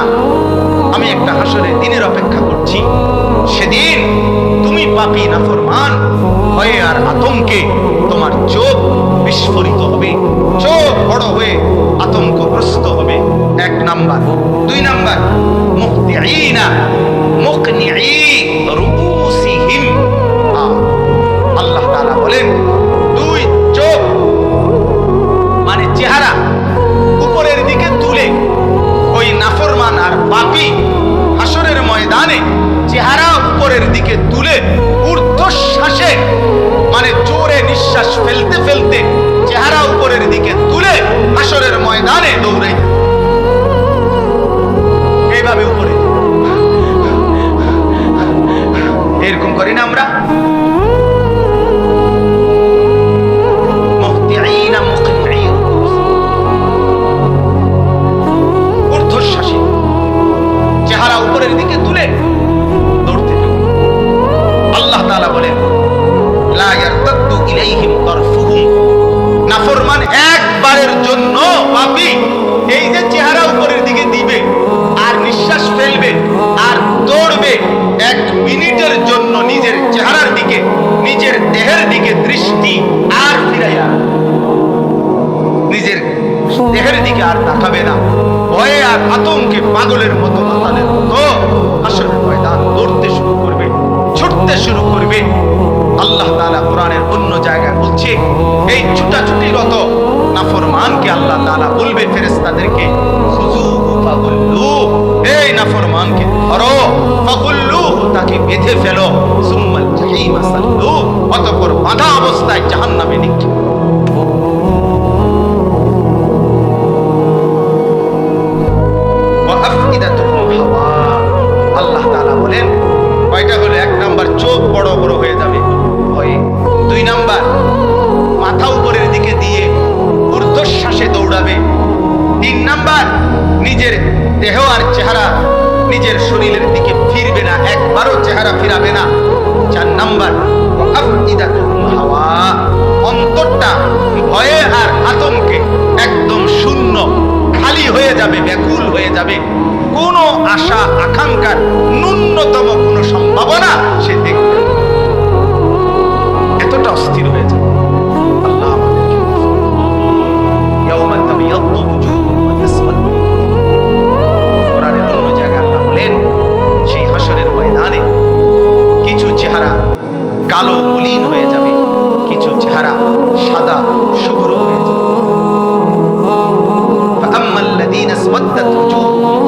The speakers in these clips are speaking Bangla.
না আমি একটা হাসরের দিনের অপেক্ষা করছি। সেদিন তুমি পাপি নাফরমান ভয়ে আর আতঙ্কে তোমার চোখ বিস্ফোরিত হবে। চোখ বড় হয়ে আতঙ্কগ্রস্ত হবে। এক নাম্বার। দুই নাম্বার। মুক্তি আইনা মুখ রুউসিহিম জোরে নিঃশ্বাস ফেলতে ফেলতে চেহারা উপরের দিকে তুলে আসরের ময়দানে দৌড়াই। এইভাবে উপরে। এরকম করি না আমরা। অন্য জায়গায় বলছে, এই ছুটাছুটিরত নাফরমানকে আল্লাহ তাআলা বলবে, ফেরেশতাদেরকে তাদেরকে ফাগুল্লু, এই নাফরমানকে ধরো ফাকুল্লু তাকে বেঁধে ফেলো, সুম্মাল জাহিম আসাল্লু অতপর বাধা অবস্থায় জাহান্নামে নিক্ষেপ নিজের দেহ আর চেহারা নিজের শরীরের দিকে ফিরবে না, একবারও চেহারা ফিরাবে না চার নাম্বার হাওয়া। অন্তরটা ভয়ে আর আতঙ্কে একদম শূন্য, খালি হয়ে যাবে, ব্যাকুল হয়ে যাবে কোনো আশা, আকাঙ্ক্ষার ন্যূনতম কিছু চেহারা সাদা শুভ্র হয়ে যাবে فأما الذين اسودت وجوههم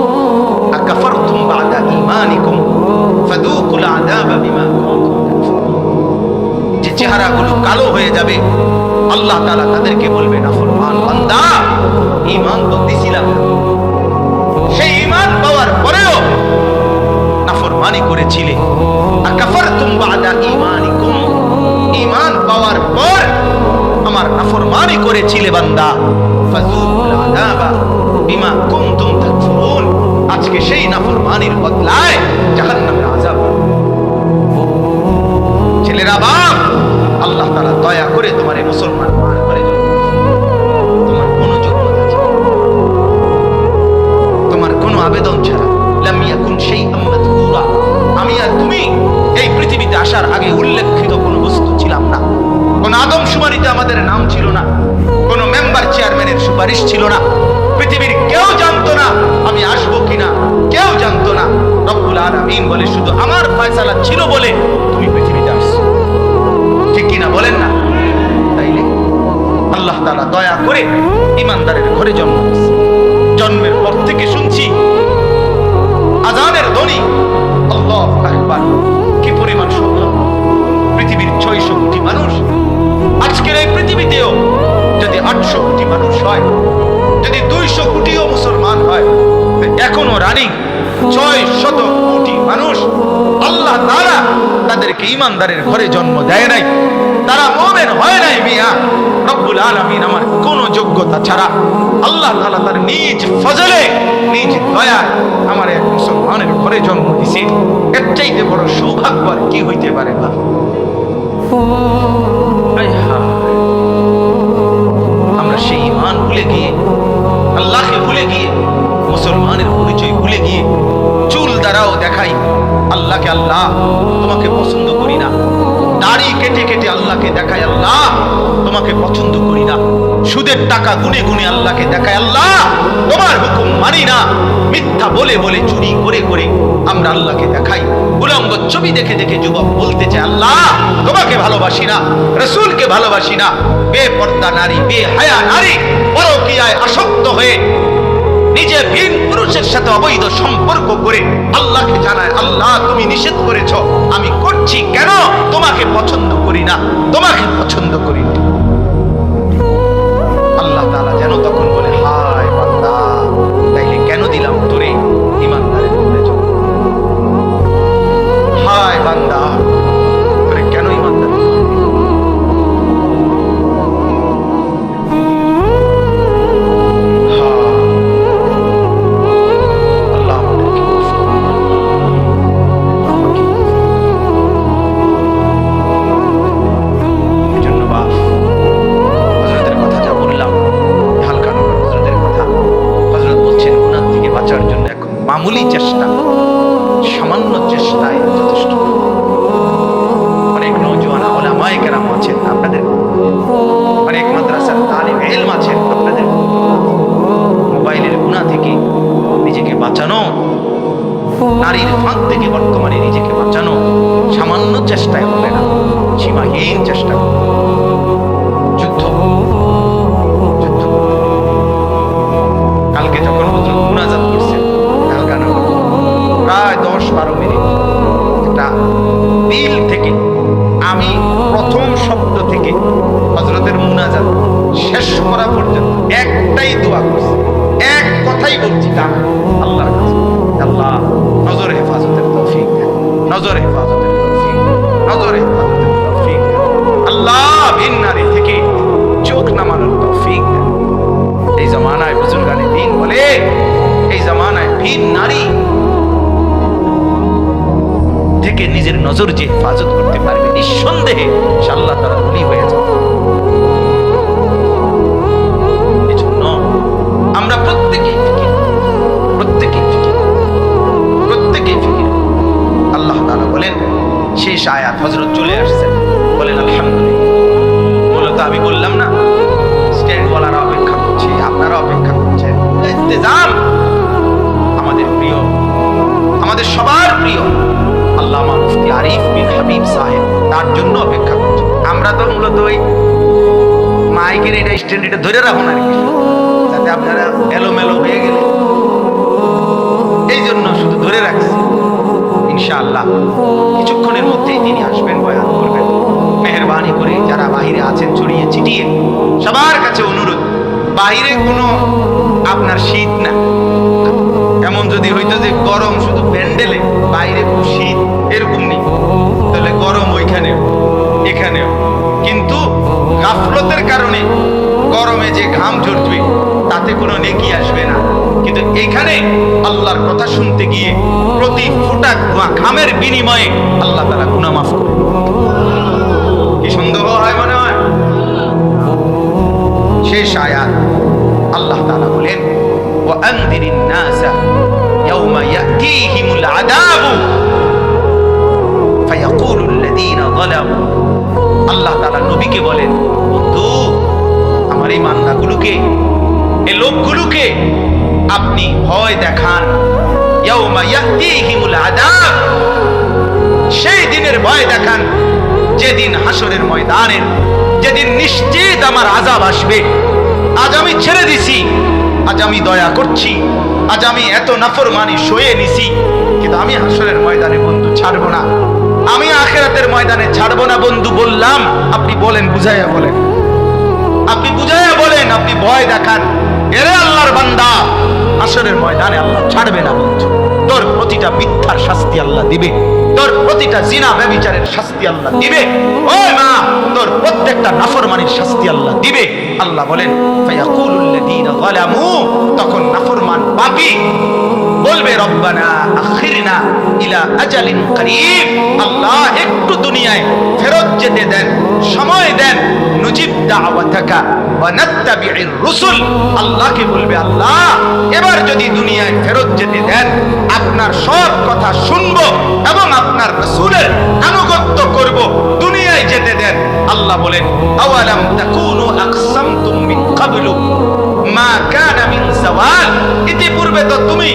أكفرتم بعد إيمانكم فذوقوا العذاب بما كنتم تكفرون যে চেহারাগুলো কালো হয়ে যাবে আল্লাহ তাআলা তাদেরকে বলবে নাফরমান বান্দা ঈমান তো দিছিলাম না। সেই ঈমান পাওয়ার পরেও নাফরমানি করেছিলে করেছিলে বান্দা বিমা কুনতুম তাকফুরুন আজকে সেই নাফরমানির বদলায় জাহান্নামের আযাব ছেলেরা বাপ আল্লাহ তাআলা দয়া করে তোমার কোনো আবেদন ছাড়া আমি আর তুমি এই পৃথিবীতে আসার আগে উল্লেখিত কোনো বস্তু ছিলাম না কোন আদম শুমারিতে আমাদের নাম ছিল না মেম্বার চেয়ারম্যানের সুপারিশ ছিল না। পৃথিবীর কেউ জানতো না আমি আসব কিনা। কেউ জানতো না। রব্বুল আলামিন বলে, শুধু আমার ফয়সালা ছিল বলে তুমি পৃথিবীতে আসছো। ঠিক কিনা বলেন না? তাইলে আল্লাহ তাআলা দয়া করে ইমানদারের ঘরে জন্ম জন্মের পর থেকে শুনছি আজানের ধ্বনি। আল্লাহ কি পরিমাণ সম্মান পৃথিবীর ছয়শো কোটি মানুষ যদি আটশো কোটি মানুষ হয়, যদি দুইশো কোটিও মুসলমান হয় এখনও রানিং ছয় শত কোটি মানুষ আল্লাহ তারা তাদেরকে ইমানদারের ঘরে জন্ম দেয় নাই, তারা মোমেন হয় নাই মিয়া। রব্বুল আলামিন আমার কোন যোগ্যতা ছাড়া আল্লাহ তালা তার নিজ ফজলে, নিজ দয়ায় আমার এক মুসলমানের ঘরে জন্ম দিছে। এর চাইতে বড় সৌভাগ্য কি হইতে পারে না? ভুলে গিয়ে, আল্লাহকে ভুলে গিয়ে, মুসলমানের পরিচয় ভুলে গিয়ে, চুল দ্বারাও দেখাই, আল্লাহকে আল্লাহ তোমাকে পছন্দ করি না। দাড়ি কেটে কেটে আল্লাহকে দেখাই, আল্লাহ তোমাকে পছন্দ করি না। সুদের টাকা গুনে গুনে আল্লাহকে দেখায়, আল্লাহ, তোমার হুকুম মানি না। মিথ্যা বলে বলে চুরি করে করে আমরা আল্লাহকে দেখাই। উলঙ্গ ছবি দেখে দেখে যুবক বলতে চায়, আল্লাহ, তোমাকে ভালোবাসি না, রসুলকে ভালোবাসি না। বেপর্দা নারী বে হায়া নারী, পরকিয়ায় আসক্ত হয়ে নিজে ভিন পুরুষের সাথে অবৈধ সম্পর্ক করে আল্লাহকে জানায়, আল্লাহ, তুমি নিষেধ করেছ। আমি করছি কেন? তোমাকে পছন্দ করি না। তোমাকে পছন্দ করি না। যেন তখন বলে নারীর ফাঁক থেকে বর্তমানে নিজেকে বাঁচানো সামান্য চেষ্টায় হবে না, সীমাহীন চেষ্টা। যুদ্ধ। কালকে যখন হুজুর মুনাজাত প্রায় দশ বারো মিনিট, একটা দিল থেকে আমি প্রথম শব্দ থেকে হজরতের মুনাজাত শেষ করা পর্যন্ত একটাই দোয়া করছি, এক কথাই বলছি আল্লাহর কাছে। আল্লাহ, নজর হেফাজতের তৌফিক। নজর হেফাজতের তৌফিক হেফাজতের তৌফিক আল্লাহ, ভিন নারী থেকে চোখ নামানোর তৌফিক এই জমানায় বুজুর্গানে দিন বলে, এই জমানায় ভিন নারী থেকে নিজের নজর যে হেফাজত করতে পারবে, নিঃসন্দেহে আল্লাহ তারা বলি হয়ে হাবিব সাহেব তার জন্য অপেক্ষা করছি। আমরা তো মূলত ওই মাইকের এটা স্ট্যান্ড এটা ধরে রাখুন আর কি। যাতে আপনারা এলোমেলো হয়ে গেলে। এই জন্য শুধু ধরে রাখছি। ইনশাআল্লাহ, কিছুক্ষণের মধ্যেই তিনি আসবেন বয়ান করবেন। মেহরবানি করে যারা বাহিরে আছেন, ছড়িয়ে ছিটিয়ে, সবার কাছে অনুরোধ, বাহিরে কোনো আপনার শীত না। এমন যদি হইতো যে গরম শুধু প্যান্ডেলে, বাইরে খুব শীত এরকম নেই। তাহলে গরম ওইখানে এখানেও কিন্তু গাফলতের কারণে গরমে যে ঘাম ঝরবে, তাতে কোনো নেকি আসবে না। কিন্তু এখানে আল্লাহর কথা শুনতে গিয়ে প্রতি ফুটা ধোঁয়া ঘামের বিনিময়ে আল্লাহ তারা গুণা মাফ করে কি সন্দেহ হয় মনে হয়? শেষ আয়াত। আল্লাহ তারা বলেন ও আন্দিরিন ভয় দেখান। সেই দিনের ভয় দেখান, যেদিন হাসরের ময়দানের যেদিন নিশ্চিত আমার আজাব আসবে। আজ আমি ছেড়ে দিছি, আজ আমি দয়া করছি, আজ আমি এত নাফরমানি সয়ে নিছি, কিন্তু আমি হাসরের ময়দানে বন্ধু ছাড়বো না। আমি আখেরাতের ময়দানে ছাড়বো না বন্ধু, বললাম, আপনি বলেন, বুঝাইয়া বলেন। আপনি বুঝাইয়া বলেন, আপনি ভয় দেখান। এরে আল্লাহর বান্দা আসরের ময়দানে আল্লাহ ছাড়বে না বন্ধু। তোর প্রতিটা মিথ্যার শাস্তি আল্লাহ দিবে। তোর প্রতিটা জিনা ব্যবিচারের শাস্তি আল্লাহ দিবে। ওই মা, তোর প্রত্যেকটা নাফরমানির শাস্তি আল্লাহ দিবে। আল্লাহ বলেন তখন নাফরমান পাপী বলবে, রব্বানা আখিরনা ইলা আজালিন করিব আল্লাহ একটু দুনিয়ায় ফেরত যেতে দেন। সময় দেন, নুজিব দাওয়াতাকা ওয়া নাত্তাবিউর রুসুল। আল্লাহকে বলবে, আল্লাহ, এবার যদি দুনিয়ায় ফেরত যেতে দেন, আপনার সব কথা শুনব এবং আপনার রাসূলের আনুগত্য করব। দুনিয়ায় যেতে দেন। আল্লাহ বলেন, আওয়ালাম তাকুনু আকসামতুম মিন ক্বাবলু? মা কানা মিন জাওয়াল? ইতিপূর্বে তো তুমি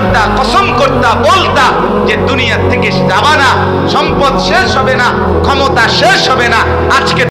করতা, কসম করতা, বলতা যে দুনিয়া থেকে যাবা না সম্পদ শেষ হবে না, ক্ষমতা শেষ হবে না, আজকে